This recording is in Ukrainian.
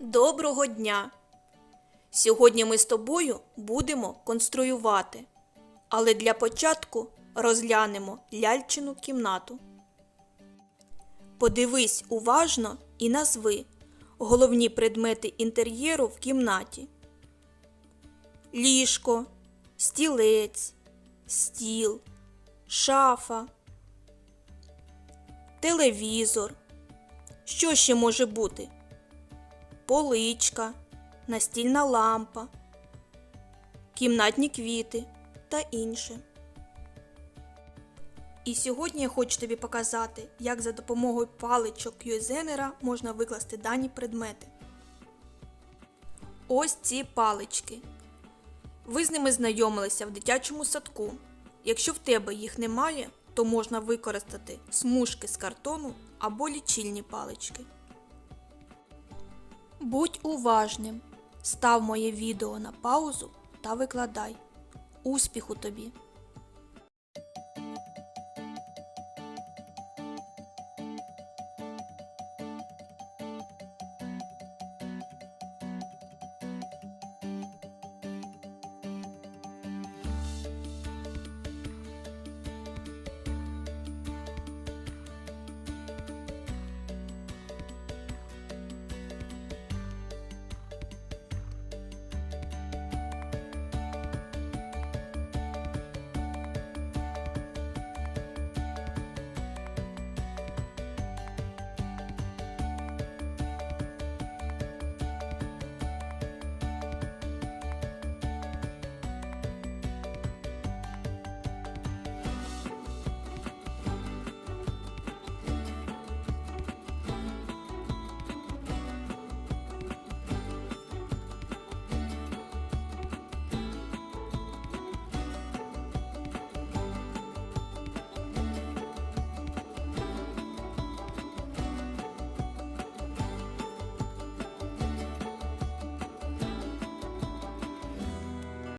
Доброго дня! Сьогодні ми з тобою будемо конструювати, але для початку розглянемо ляльчину кімнату. Подивись уважно і назви головні предмети інтер'єру в кімнаті: ліжко, стілець, стіл, шафа, телевізор. Що ще може бути? Поличка, настільна лампа, кімнатні квіти та інше. І сьогодні я хочу тобі показати, як за допомогою паличок Юзенера можна викласти дані предмети. Ось ці палички. Ви з ними знайомилися в дитячому садку. Якщо в тебе їх немає, то можна використати смужки з картону або лічильні палички. Будь уважним, став моє відео на паузу та викладай. Успіху тобі!